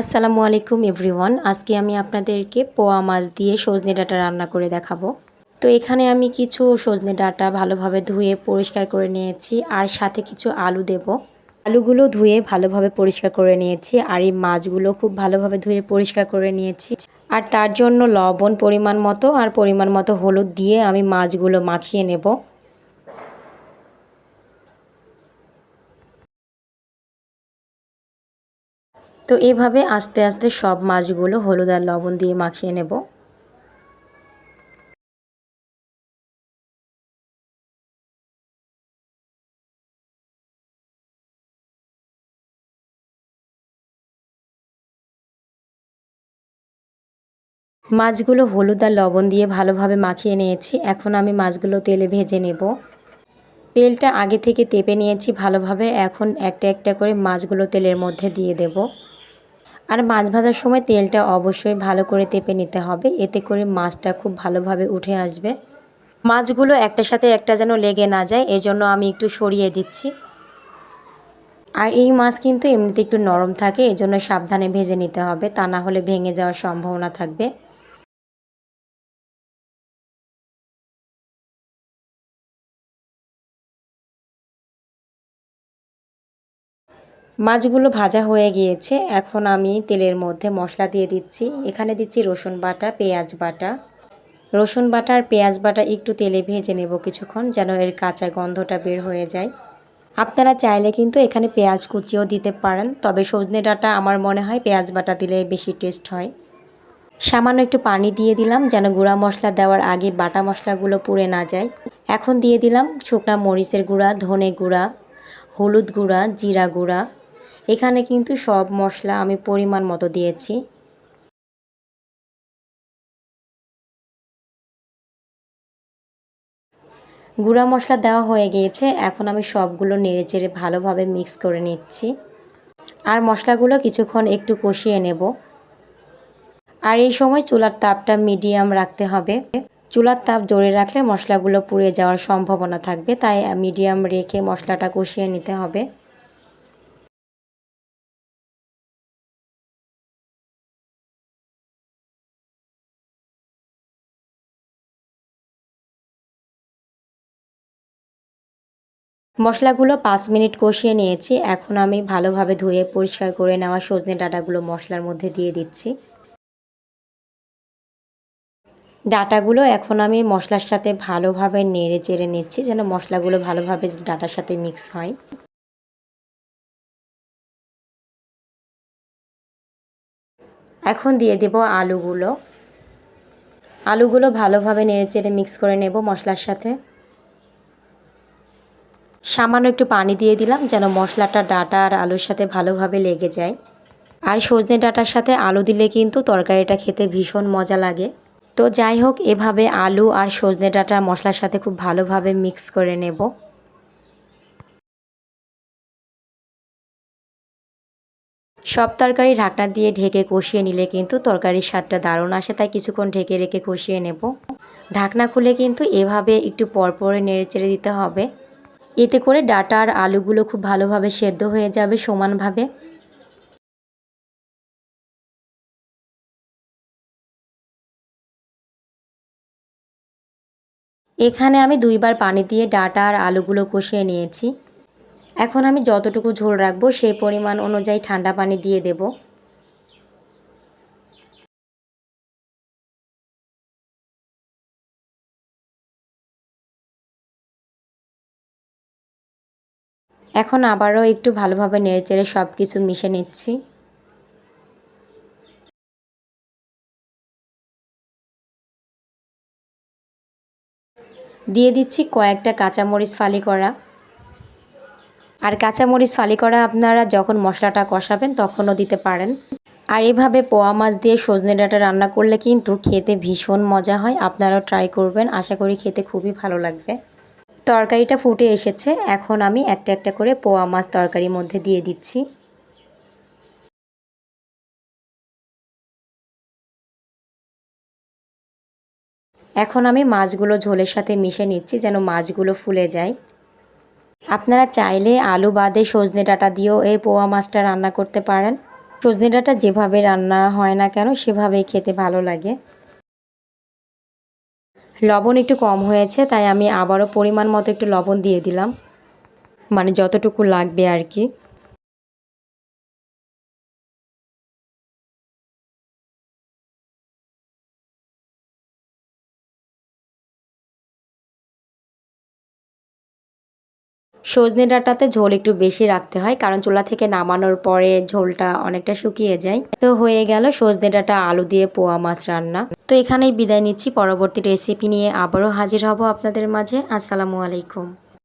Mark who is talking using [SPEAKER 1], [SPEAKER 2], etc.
[SPEAKER 1] আসসালামু আলাইকুম এভরিওয়ান। আজকে আমি আপনাদেরকে পোয়া মাছ দিয়ে সজনে ডাঁটা রান্না করে দেখাবো। তো এখানে আমি কিছু সজনে ডাঁটা ভালোভাবে ধুয়ে পরিষ্কার করে নিয়েছি, আর সাথে কিছু আলু দেব। আলুগুলো ধুয়ে ভালোভাবে পরিষ্কার করে নিয়েছি, আর এই মাছগুলো খুব ভালোভাবে ধুয়ে পরিষ্কার করে নিয়েছি। আর তার জন্য লবণ পরিমাণ মতো, আর পরিমাণ মতো হলুদ দিয়ে আমি মাছগুলো মাখিয়ে নেব। তো এভাবে আস্তে আস্তে সব মাছগুলো হলুদ আর লবণ দিয়ে মাখিয়ে নেব। মাছগুলো হলুদ আর লবণ দিয়ে ভালোভাবে মাখিয়ে নিয়েছি। এখন আমি মাছগুলো তেলে ভেজে নেব। তেলটা আগে থেকে তেপে নিয়েছি ভালোভাবে। এখন একটা একটা করে মাছগুলো তেলের মধ্যে দিয়ে দেবো। আর মাছ ভাজার সময় তেলটা অবশ্যই ভালো করে তেপে নিতে হবে। এতে করে মাছটা খুব ভালোভাবে উঠে আসবে। মাছগুলো একটার সাথে একটা যেন লেগে না যায়, এজন্য আমি একটু সরিয়ে দিচ্ছি। আর এই মাছ কিন্তু এমনিতে একটু নরম থাকে, এজন্য সাবধানে ভেজে নিতে হবে। তা না হলে ভেঙে যাওয়ার সম্ভাবনা থাকবে। মাছগুলো ভাজা হয়ে গিয়েছে। এখন আমি তেলের মধ্যে মশলা দিয়ে দিচ্ছি। এখানে দিচ্ছি রসুন বাটা, পেঁয়াজ বাটা। রসুন বাটা আর পেঁয়াজ বাটা একটু তেলে ভেজে নেব কিছুক্ষণ যেন এর কাঁচা গন্ধটা বের হয়ে যায়। আপনারা চাইলে কিন্তু এখানে পেঁয়াজ কুচিও দিতে পারেন, তবে সজনে ডাটা আমার মনে হয় পেঁয়াজ বাটা দিলে বেশি টেস্ট হয়। সামান্য একটু পানি দিয়ে দিলাম যেন গুঁড়া মশলা দেওয়ার আগে বাটা মশলাগুলো পুড়ে না যায়। এখন দিয়ে দিলাম শুকনা মরিচের গুঁড়া, ধনে গুঁড়া, হলুদ গুঁড়া, জিরা গুঁড়া। এখানে কিন্তু সব মশলা আমি পরিমাণ মতো দিয়েছি। গুঁড়া মশলা দেওয়া হয়ে গিয়েছে, এখন আমি সবগুলো নেড়ে চেড়ে ভালোভাবে মিক্স করে নিচ্ছি। আর মশলাগুলো কিছুক্ষণ একটু কষিয়ে নেব। আর এই সময় চুলার তাপটা মিডিয়াম রাখতে হবে। চুলার তাপ জোরে রাখলে মশলাগুলো পুড়ে যাওয়ার সম্ভাবনা থাকবে, তাই মিডিয়াম রেখে মশলাটা কষিয়ে নিতে হবে। মশলাগুলো পাঁচ মিনিট কষিয়ে নিয়েছি। এখন আমি ভালোভাবে ধুয়ে পরিষ্কার করে নেওয়া সজনে ডাটাগুলো মশলার মধ্যে দিয়ে দিচ্ছি। ডাটাগুলো এখন আমি মশলার সাথে ভালোভাবে নেড়ে চেড়ে নিচ্ছি যেন মশলাগুলো ভালোভাবে ডাটার সাথে মিক্স হয়। এখন দিয়ে দেব আলুগুলো। আলুগুলো ভালোভাবে নেড়ে চেড়ে মিক্স করে নেব মশলার সাথে। সামান্য একটু পানি দিয়ে দিলাম যেন মশলাটা, ডাটা আর আলুর সাথে ভালোভাবে লেগে যায়। আর সজনে ডাটার সাথে আলু দিলে কিন্তু তরকারিটা খেতে ভীষণ মজা লাগে। তো যাই হোক, এভাবে আলু আর সজনে ডাটা মশলার সাথে খুব ভালোভাবে মিক্স করে নেব। সব তরকারি ঢাকনা দিয়ে ঢেকে কষিয়ে নিলে কিন্তু তরকারির স্বাদটা দারুণ আসে, তাই কিছুক্ষণ ঢেকে রেখে কষিয়ে নেব। ঢাকনা খুলে কিন্তু এভাবে একটু পরপরে নেড়ে চেড়ে দিতে হবে। এতে করে ডাটা আর আলুগুলো খুব ভালোভাবে সেদ্ধ হয়ে যাবে সমানভাবে। এখানে আমি দুইবার পানি দিয়ে ডাটা আর আলুগুলো কষিয়ে নিয়েছি। এখন আমি যতটুকু ঝোল রাখব সেই পরিমাণ অনুযায়ী ঠান্ডা পানি দিয়ে দেব। এখন আবারও একটু ভালোভাবে নেড়েচেড়ে সব কিছু মিশে নিচ্ছি। দিয়ে দিচ্ছি কয়েকটা কাঁচামরিচ ফালি করা। আর কাঁচামরিচ ফালি করা আপনারা যখন মশলাটা কষাবেন তখনও দিতে পারেন। আর এভাবে পোয়া মাছ দিয়ে সজনে ডাঁটা রান্না করলে কিন্তু খেতে ভীষণ মজা হয়। আপনারাও ট্রাই করবেন। আশা করি খেতে খুবই ভালো লাগবে। তরকারিটা ফুটে এসেছে। এখন আমি একটা একটা করে পোয়া মাছ তরকারির মধ্যে দিয়ে দিচ্ছি। এখন আমি মাছগুলো ঝোলের সাথে মিশে নিচ্ছি যেন মাছগুলো ফুলে যায়। আপনারা চাইলে আলু বাদে সজনে ডাটা দিয়েও এই পোয়া মাছটা রান্না করতে পারেন। সজনে ডাঁটা যেভাবে রান্না হয় না কেন, সেভাবেই খেতে ভালো লাগে। লবণ একটু কম হয়েছে, তাই আমি আবারও পরিমাণ মতো একটু লবণ দিয়ে দিলাম। মানে যতটুকু লাগবে আর কি। সজনে ডাঁটাতে ঝোল একটু বেশি রাখতে হয়, কারণ চুলা থেকে নামানোর পরে ঝোলটা অনেকটা শুকিয়ে যায়। তো হয়ে গেল সজনে ডাঁটা, আলু দিয়ে পোয়া মাছ রান্না। তো এখানেই বিদায় নিচ্ছি, পরবর্তী রেসিপি নিয়ে আবারও হাজির হব আপনাদের মাঝে। আসসালামু আলাইকুম।